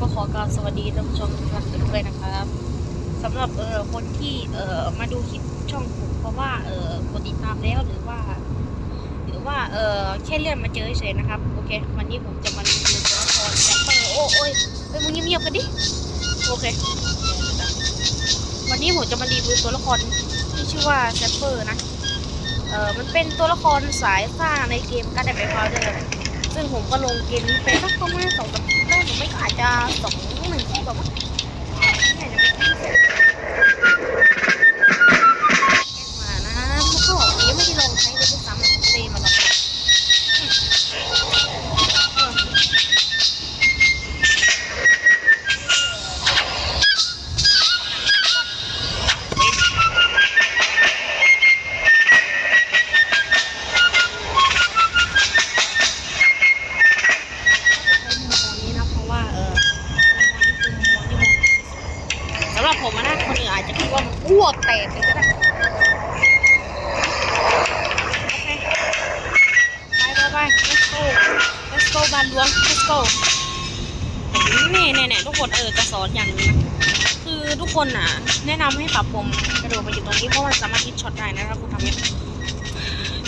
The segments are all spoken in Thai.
ก็ขอกราบสวัสดีท่านผู้ชมทุกท่านด้วยนะครับสำหรับเอ่อคนที่เอ่อมาดูคลิปช่องผมเพราะว่าเอ่อกดติดตามแล้วหรือว่า หรือว่าเอ่อแค่เลื่อนมาเจอเฉยๆนะครับโอเค วันนี้ผมจะมารีวิวตัวละครแซปเปอร์โอ้โอ้ยเฮ้ยมึงเงียบๆกันดิโอเค วันนี้ผมจะมารีวิวตัวละครที่ชื่อว่าแซปเปอร์นะเออมันเป็นตัวละครสายซ่าในเกมการ์ดแบพาวเดอร์ซึ่งผมก็ลงเกมนี้ไปสักประมาณสองสามคลิปแล้ว หรือไม่ก็อาจจะสองหนึ่งคลิปแบบว่าไม่อาจจะเป็นปเสร็จมา กคนเอสอย่างนึงนะคือทุกคนอะ แนะนำให้ปรับปุ่มกระโดดไปอยู่ตรงนี้เพราะมันสามารถฮิตช็อตได้นะถ้าคุณทำเนี่ย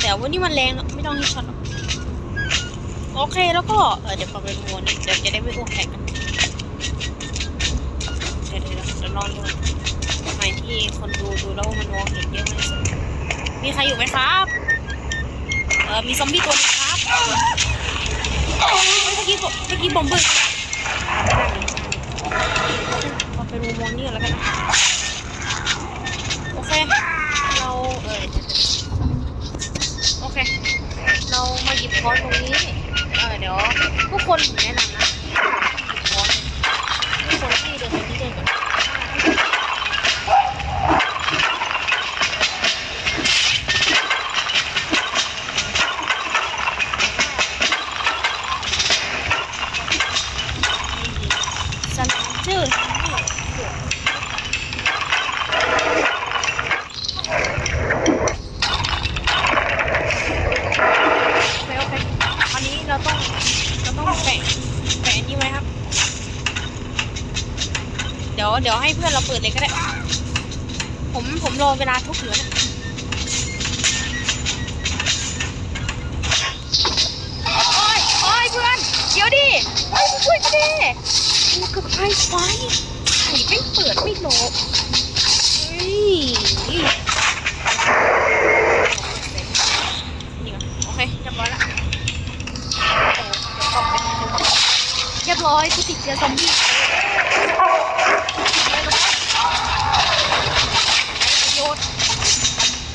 แต่วันนี้มันแรงไม่ต้องฮิตช็อตหรอกโอเคแล้วก็เออเดี๋ยวพอไปวนเดี๋ยวจะได้ไม่อ้วกแข่งกันเดี๋ยวเดี๋ยวเดี๋ยวรอดูทำไมที่คนดูดูแล้วมันมองเห็นเยอะไม่สุดมีใครอยู่ไหมครับเออมีซอมบี้ตัวนึงครับเมื่อกี้เมื่อกี้บอมเบอร์ พอไปมุมมองนี่ก่อนแล้วกันนะโอเค เราเออโอเค เรามาหยิบค้อนตรงนี้ เออเดี๋ยวทุกคนผมแนะนำนะหยิบค้อนทุกคนที่เดินไปที่เดินก่อนสลังชื่อโอเคโอเคอันนี้เราต้องเราต้องแปะแปะอันนี้ไว้ครับ เดี๋ยวเดี๋ยวให้เพื่อนเราเปิดเลยก็ได้ ผมผมรอเวลาทุกเหลือนะโอ้ยโอ้ยเพื่อน เดี๋ยวดิไอ้ยช่วยกันดิกูกับไอ้ไฟไข่ไม่เปิดไม่โหลบเฮ้ยนี่ก่อนโอเคเรียบร้อยละเรียบร้อยกูติดเชื้อซอมบี้ประ โยชน์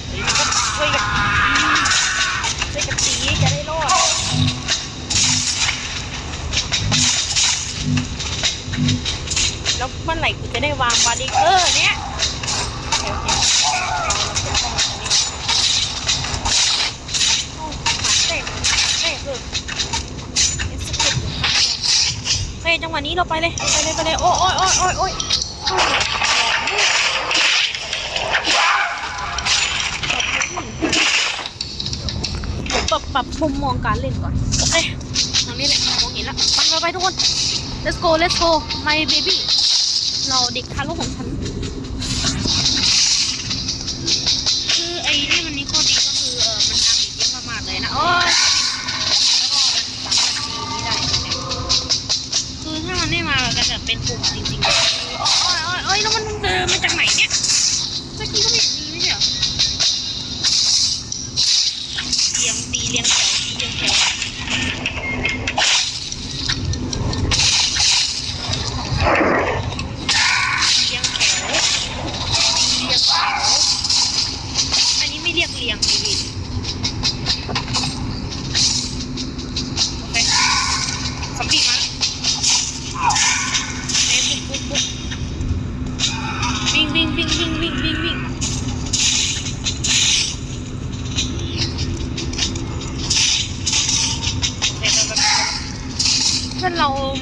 เฮ้ยก็ช่วยกันช่วยกันตีจะได้รอดแล้วเมื่อไหร่กูจะได้วางบาริเกอร์เนี้ยเฮ้ยจังหวะนี้เราไปเลย ไปเลย ไปเลย โอ้ยโอ้ยโอ้ยโอ้ยโอ้ยผม ปรับบมุมมองการเล่นก่อน โอเคทางนี้แหละมองเห็นแล้วไปไปไปทุกคน let's go let's go my baby เราเด็กทารกของฉัน คือไอ้นี่มันนี่ข้อดีก็คือเออมันทำอีกเยอะมากๆเลยนะ โอ้ยแล้วก็มันสามนาทีนี้ได้ คือถ้ามันไม่มากันแบบเป็นกลุ่มจริง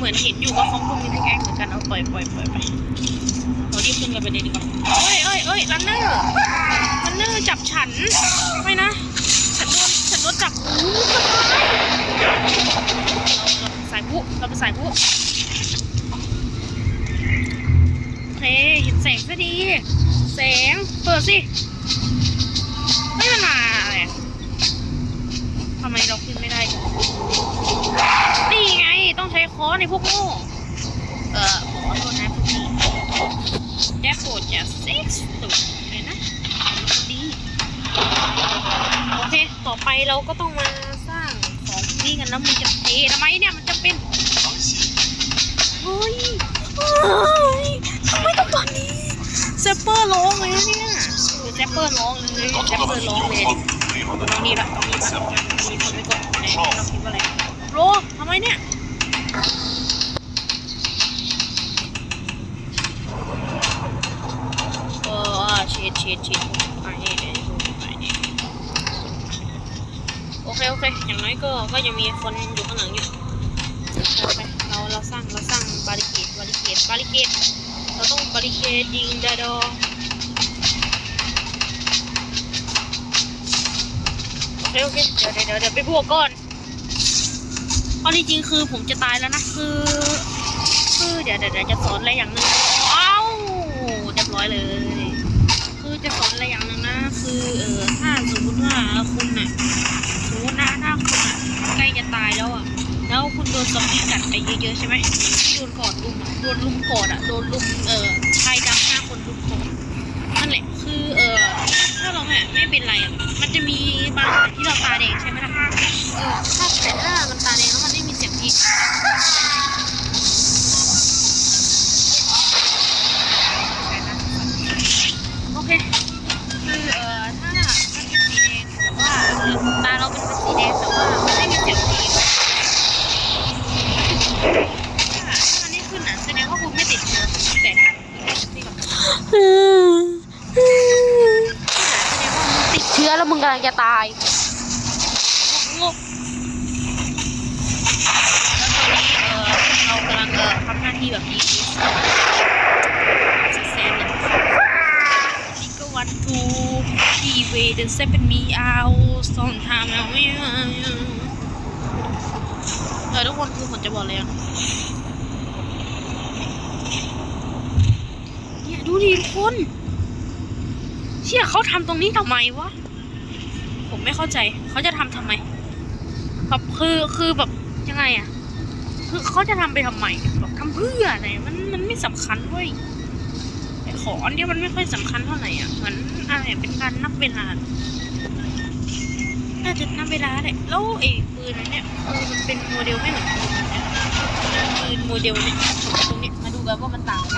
เหมือนเห็นอยู่ว่าเขาพูดมีแก๊งเหมือนกันเอาปล่อยปล่อยปล่อยไปเรารีบขึ้นกันไปเลยดีกว่าเอ้ยเอ้ยเอ้ยลันเนอร์ลันเนอร์จับฉันไม่นะฉันโดนฉันโดนจับสายผู้เราไปสายผู้โอเคเห็นแสงซะดีแสงเปิดสิไม่มันมาอะไรทำไมเรา ค้อนในพวกโง่เออขอโทษนะพวกนี้แจ็คโกดจะเซ็กซ์ตุดเลยนะคนดีโอเค ต่อไปเราก็ต้องมาสร้างของนี้กันแล้วมันจะเททำไมเนี่ยมันจะเป็นเฮ้ยเฮ้ยทำไมต้องตอนนี้แซปเปอร์ร้องเลยเนี่ยเออแซปเปอร์ร้องเลยแซปเปอร์ร้องเลยตรงนี้ละตรงนี้ละมีคนไปกดไหนเราคิดว่าอะไรโรทำไมเนี่ย เออเช็ดช็ดช็ดไปนี่ไปนี่โอเคโอเค อย่างน้อยก็ ก็ยังมีคนอยู่ข้างหลังอยู่เรา เราสร้าง เราสร้างบาริเกตบาริเกตบาริเกตเราต้องบาริเกตยิงดาดอโอเคโอเค เดี๋ยวเดี๋ยวเดี๋ยวไปบวกก่อน เพราะจริงๆคือผมจะตายแล้วนะคือ คือเดี๋ยวเดี๋ยวจะสอนอะไรอย่างหนึ่งอ้าวเรียบร้อยเลย คือจะสอนอะไรอย่างหนึ่งนะ คือเออถ้าสมมติว่าคุณน่ะสมมตินะถ้าคุณอะใกล้จะตายแล้วอะ แล้วคุณโดนซอมบี้กัดไปเยอะๆใช่ไหมโดนกอดลุมโดนลุมกอดอะโดนลุมเอ่อชายดำห้าคนลุมกอดนั่นแหละคือเอ่อ ถ้าเราเนี่ยไม่เป็นไรอะมันจะมีบางส่วนที่เราตาแดงใช่ไหมล่ะเออถ้าแต่ถ้ามันตาแดงแล้วมันไม่มีเสียงพีโอเคคือเอ่อถ้ามันเป็นสีแดงแต่ว่าเออตาเราเป็นสีแดงแต่ว่ามันไม่มีเสียงพีถ้ามันไม่ขึ้นอะแสดงว่าคุณไม่ติดเชื้อแต่ถ้าติดกับแสดงว่ามึงติดเชื้อแลังจะตายแล้วตอนนี้เออเรากำลังเออทำหน้าที่แบบนี้สักแสนหนึ่งนี่ก็วันทูที่เวเดนเซเป็นมีเอาสองทามแล้วไม่เออทุกคนคือผมจะบอกเลยอะเนี่ยดูดิทุกคนเชี่ยเขาทำตรงนี้ทำไมวะ ผมไม่เข้าใจ เขาจะทำทำไมแบบคือคือแบบยังไงอะคือเขาจะทำไปทำไมแบบทำเพื่ออะไรมันมันไม่สำคัญเว้ยแต่ของอันเนี้ยมันไม่ค่อยสำคัญเท่าไหร่อะเหมือนอะไรเป็นการนับเวลาน่าจะนับเวลาแหละแล้วไอ้ปืนอันเนี้ยคือมันเป็นโมเดลไม่เหมือนปืนปืนโมเดลเนี่ยตรงนี้มาดูกันว่ามันต่างไหม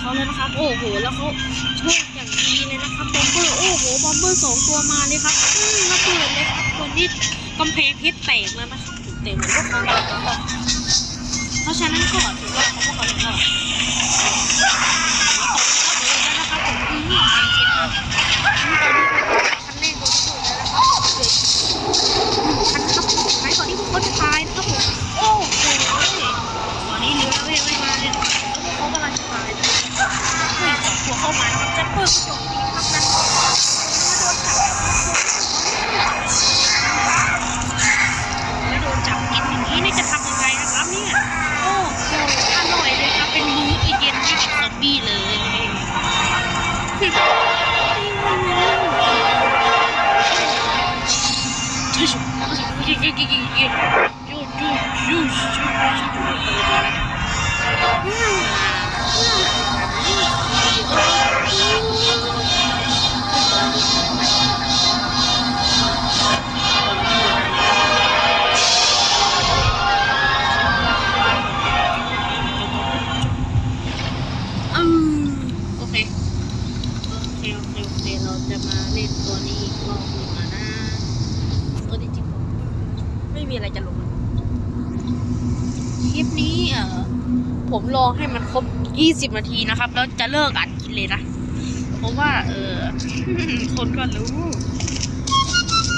เขาแล้วนะครับ โอ้โห แล้วเขาโชคอย่างดีเลยนะครับบอมเบอร์โอ้โหบอมเบอร์สองตัวมาเลยครับอืมระเบิดเลยครับคนนี้กำแพงเพชรแตกแล้วนะครับเต็มเหมือนพวกเขาเลยครับเพราะฉะนั้นก็ถือว่าเขาพวกเขาถึงรอด นะ เล่นตัวนี้อีกรอบหนึ่งอะนะตัวนี้จริงไม่มีอะไรจะลงคลิปนี้เออผมรอให้มันครบ 20 นาทีนะครับ แล้วจะเลิกอัดกินเลยนะ เพราะว่า เออคนก็รู้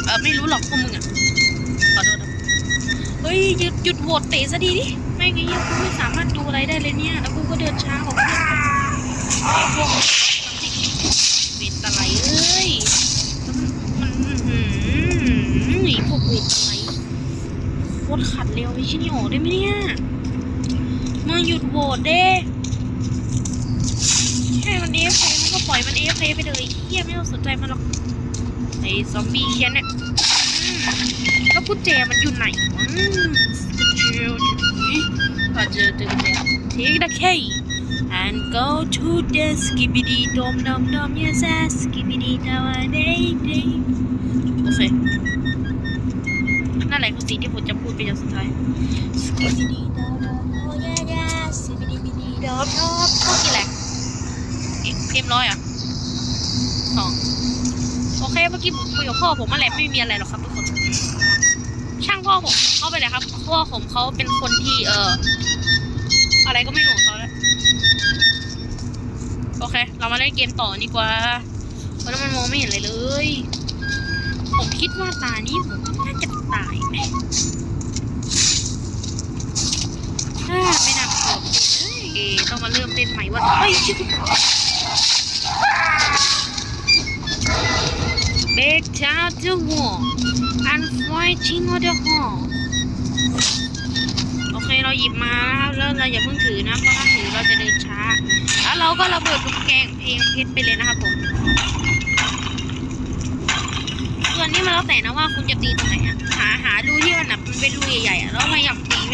เออไม่รู้หรอกพวกมึงอะ ขอโทษนะเฮ้ยหยุดหยุดโหวตเตะซะดีดิ ไม่งั้นกูไม่สามารถดูอะไรได้เลยเนี่ย แล้วกูก็เดินช้ากว่าเพื่อนไอ้พวกเป็นอะไรเอ้ย หือไอ้พวกเป็นอะไรโคตรขัดเร็วไปชิ้นโหได้ไหมเนี่ย มาหยุดโหวตเด้แค่มันเอฟมันก็ปล่อยมันเอฟไปเลยเฮียไม่ต้องสนใจมันหรอกไอ้ซอมบี้เคียนเนี่ยแล้วกุญแจมันอยู่ไหนวะอืมกุญแจอพอเจอเจอกุญแจ take the key and go to the skibidi dom dom dom yes yes skibidi dom day day โอเค นั่นแหละคือสิ่งที่ผมจะพูดไปจนสุดท้าย skibidi dom dom oh yeah yeah skibidi dom dom พวกกี่แหละเอ็มเอ็มร้อยอะสองโอเคเมื่อกี้ผมคุยกับพ่อผมมาแหละไม่มีอะไรหรอกครับทุกคน ช่างพ่อผมเข้าไปเลยครับพ่อผมเขาเป็นคนที่เอออะไรก็ไม่รู้ของเขาแล้วโอเค เรามาเล่นเกมต่อดีกว่าเพราะนั้นมันมองไม่เห็นอะไรเลย ผมคิดว่าตานี้ผมน่าจะ ตายไมถ้าไม่น่ากลัวเอ้ยต้องมาเริ่มเล่นใหม่ว่าเฮ้ยชิบ Back down the wall and fighting on the hall โอเคเราหยิบมาแล้วเราอย่าเพิ่งถือนะเพราะถ้าถือเราจะเดินช้า แล้วเราก็ระเบิดลูกแกงเพลงเพชรไปเลยนะครับผม ส่วนนี้มันแล้วแต่นะว่าคุณจะตีตรงไหนอะหาหารูที่มันแบบมันเป็นรูใหญ่ๆอะแล้วพยายามตีไป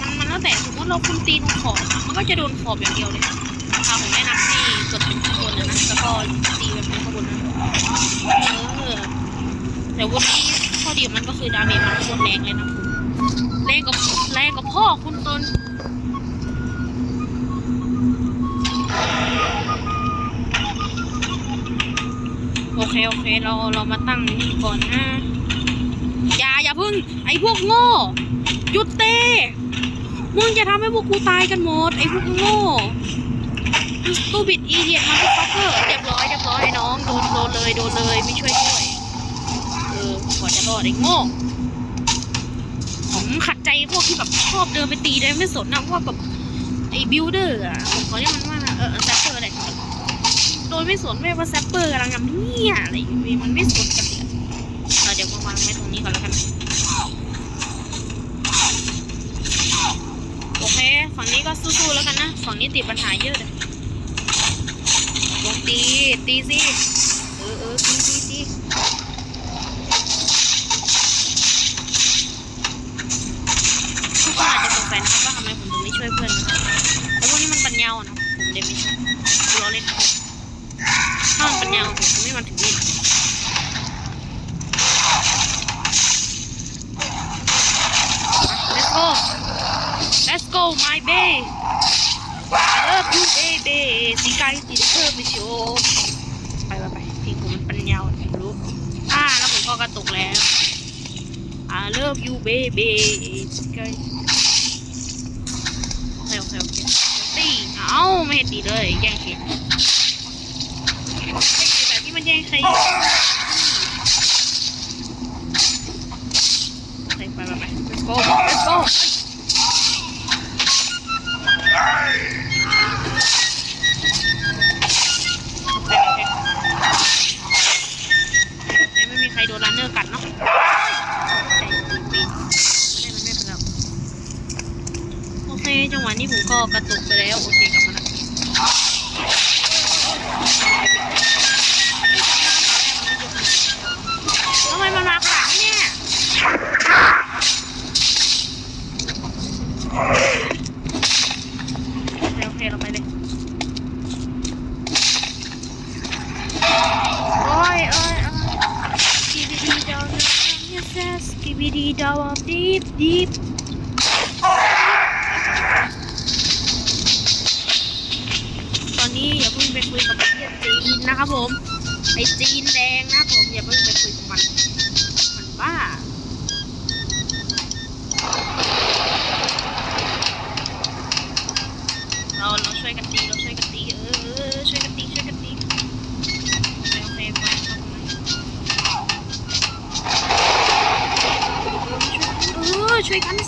มันมันแล้วแต่สมมติเราคุณตีตรงขอบมันก็จะโดนขอบอย่างเดียวเลยเอาผมแนะนำให้กดเป็นข้างบนนะนะแล้วก็ตีแบบเป็นข้างบนนะเออแต่วันนี้ข้อดีมันก็คือดาเมจมันโคตรแรงเลยนะแรงกับแรงกับพ่อคุณตน เคโอเคเราเรามาตั้งนี่ก่อนนะอย่าอย่าพึ่ง ไอ้พวกโง่หยุดเตะมึงจะทำให้พวกกูตายกันหมด ไอ้พวกโง่ตูบิดอีเดียมาพวกฟักเกอร์เรียบร้อยเรียบร้อยไอ้น้องโดนโดนเลยโดนเลยไม่ช่วยด้วยเออกว่าจะรอดไอ้โง่ผมขัดใจพวกที่แบบชอบเดินไปตีเลยไม่สนนะว่าแบบไอ้บิลเดอร์อะผมขอเรียกมันว่าเออแซปเปอร์อะไร โดยไม่สนไม่ว่าแซปเปอร์กำลังทำเนี่ยอะไรอยู่ดีมันไม่สนกันเลยเออเดี๋ยวมาวางไว้ตรงนี้ก่อนแล้วกันโอเคฝั่งนี้ก็สู้ๆแล้วกันนะฝั่งนี้ติดปัญหาเยอะเลยลงตีตีสิเออเออตีตีตีทุกคนอาจจะสงสัยนะครับว่าทำไมผมถึงไม่ช่วยเพื่อนนะแต่พวกนี้มันปัญญาอ่อนนะผมเลยไม่ช่วยกูล้อเล่น้ามันปัญญาของผมคงไม่มาถึงนี่หรอก Let's go Let's go my baby I love you baby สีกายสีเพิ่มไปโชว์ไปไปไปเพลงผมมันปัญญาอ่อนผมรู้อ่าแล้วผมก็กระตุกแล้ว I love you baby สีกายโอเคโอเคโอเคตีเอ้าไม่ตีเลยแย่งเขต แบบที่มันแย่งใครอยู่โอเคไปไปไป let's go let's go โอเคโอเคไม่มีใครโดนรันเนอร์กัดเนาะไม่ไมันไม่โอเค จังหวะนี้ผมก็กระตุกไปแล้ว โอเคกลับมาแล้วทำไมมันมาขวางเนี่ยโอเคโอเคเราไปเลย โอ้ยโอ้ยโอ้ยกีบีดีดาวเนี่ยเซสกีบีดีดาว ดี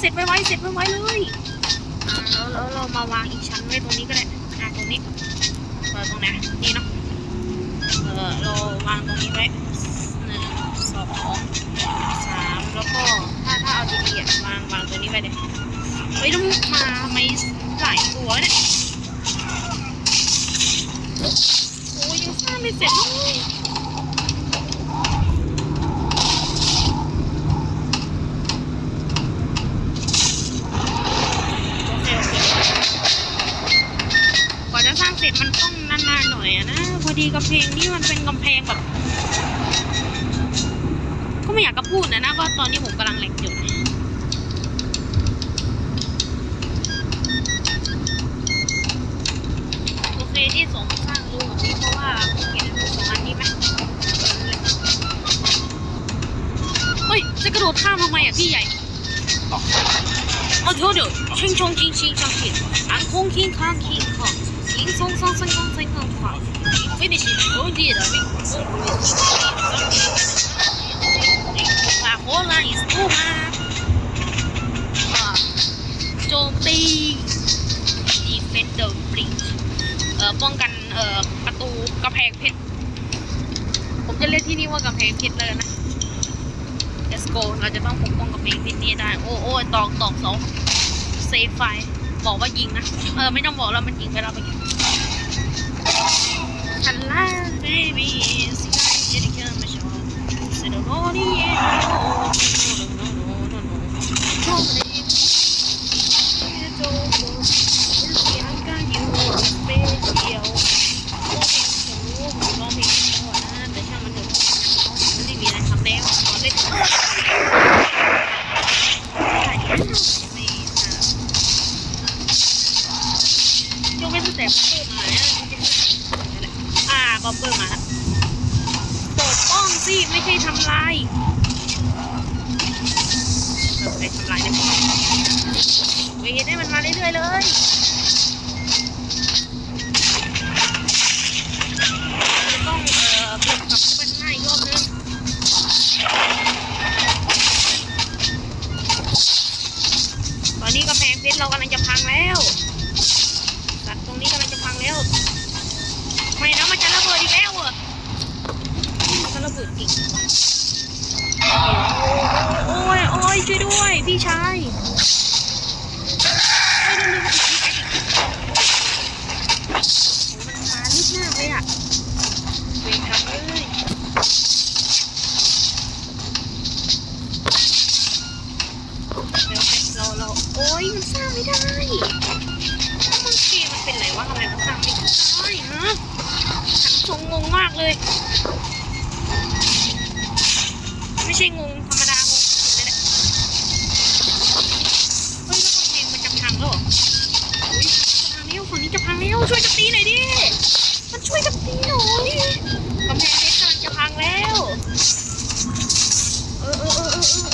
เสร็จไวๆเสร็จไวๆเลยแล้วแล้วเรามาวางอีกชั้นไว้ตรงนี้ก็ได้อ่าตรงนี้เออตรงไหนนี่เนาะเออเราวางตรงนี้ไว้หนึ่งสองสามแล้วก็ถ้าถ้าเอาดีๆอะวางวางตรงนี้ไว้เลยเฮ้ยต้องมาไมหลายตัวเนี่ยโอ้ยยังสร้างไม่เสร็จเลย โอเคโอเคกว่าจะสร้างเสร็จมันต้องนานๆหน่อยอะนะ พอ ดีกำแพงนี่มันเป็นกำแพงแบบ ก็ไม่อยากจะพูดนะนะว่าตอนนี้ผมกำลังแหลกอยู่นะโอเคที่สองสร้างรูแบบนี้เพราะว่าผมเห็นรูสองอันนี้ไหมเฮ้ย จะกระโดดข้ามทำไมอ่ะพี่ใหญ่ 哦，对对，轻松轻轻相信，安空轻康轻康，轻松松松松松松康， finishes Gondira with Coca-Cola is Puma โจมตี Defend the Bridge เอ่อป้องกันเอ่อประตูกำแพงเพชร ผมจะเล่นที่นี่ว่ากำแพงเพชรเลยนะ Let's go เราจะต้องปกป้องกำแพงเพชรนี้ได้ โอ้โอ้ตอกตอกสองเซฟไฟ บอกว่ายิงนะ เออ ไม่ต้องบอกแล้วมันยิงไปแล้วเมื่อกี้ Hello, babies. You guys come show. Sit on all the no, no, no กำแพงเรากำลังจะพังแล้วสัตว์ตรงนี้กำลังจะพังแล้วไม่นะมันจะระเบิดอีกแล้วเหรอมันจะระเบิดจริงโอ้ยโอ้ยช่วยด้วย พี่ชาย งงมากเลย ไม่ใช่งงธรรมดางงสุดเลยแหละเฮ้ยแล้วกำแพงมันจะพังแล้วเหรออุ้ยจะพังแล้วฝั่งนี้จะพังแล้วช่วยกันตีหน่อยดิมันช่วยกันตีหน่อยกำแพงเพชรกำลังจะพังแล้ว เออเออเออเออ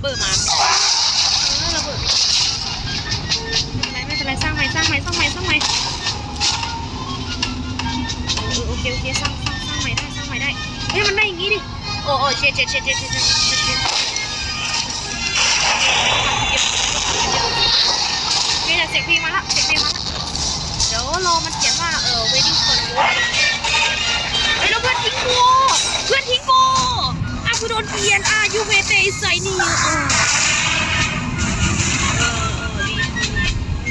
เบิดมาเออเระเบิดไม่เป็นไรไม่เป็นไรสร้างใหม่สร้างใหม่สร้างใหม่สร้างใหม่เออโอเคโอเคสร้างสร้างสร้างใหม่ได้สร้างใหม่ได้เฮ้ยมันได้อย่างงี้ดิโอ้โอ้เช็ดเช็ดเช็ดเช็ดเช็ดเช็ดเช็ดเนี่ยเสียงเพลงมาละเสียงเพลงมาละเดี๋ยวรอมันเขียนว่าเออ waiting for you เฮ้ดแล้วเพื่อนทิ้งกูเพื่อนทิ้งกู กูโดนเปลี่ยนอายุเวเตใส่นี่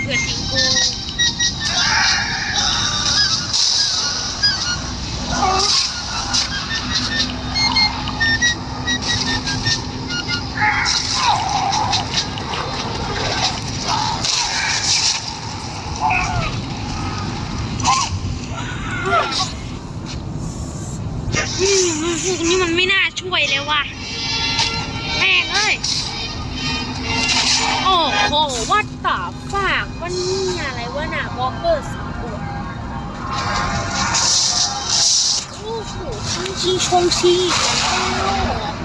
เบื่อทิ้งกูโอ้ ช่วยเลยว่ะแม่งเอ้ย โอ้โหวัดต่อฝากวันนี้อะไรวะน่ะวอลเกอร์สองตัวโอ้โหชิงชีชงชีโอ้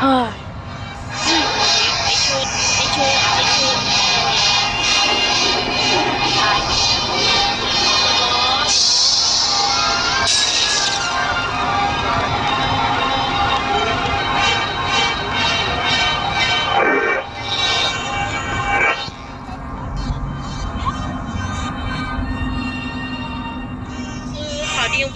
เออไอชุดไอชุด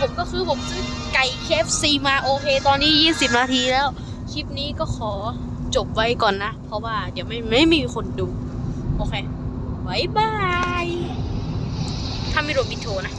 ผมก็คือผมซื้อไก่เคฟซีมาโอเค ตอนนี้ 20 นาทีแล้ว คลิปนี้ก็ขอจบไว้ก่อนนะ เพราะว่าเดี๋ยวไม่ไม่มีคนดู โอเคบายบาย ถ้าไม่รวมอินโทรนะ